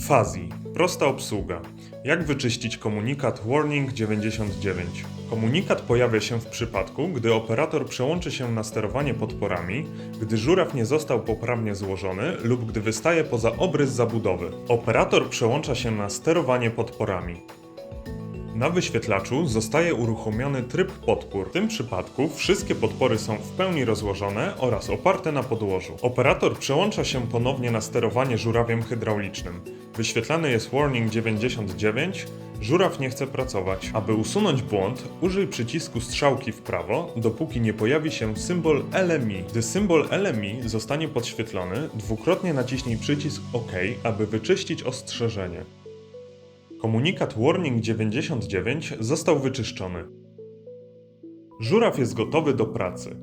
Fuzzy. Prosta obsługa. Jak wyczyścić komunikat Warning 99? Komunikat pojawia się w przypadku, gdy operator przełączy się na sterowanie podporami, gdy żuraw nie został poprawnie złożony lub gdy wystaje poza obrys zabudowy. Operator przełącza się na sterowanie podporami. Na wyświetlaczu zostaje uruchomiony tryb podpór. W tym przypadku wszystkie podpory są w pełni rozłożone oraz oparte na podłożu. Operator przełącza się ponownie na sterowanie żurawiem hydraulicznym. Wyświetlany jest Warning 99. Żuraw nie chce pracować. Aby usunąć błąd, użyj przycisku strzałki w prawo, dopóki nie pojawi się symbol LMI. Gdy symbol LMI zostanie podświetlony, dwukrotnie naciśnij przycisk OK, aby wyczyścić ostrzeżenie. Komunikat Warning 99 został wyczyszczony. Żuraw jest gotowy do pracy.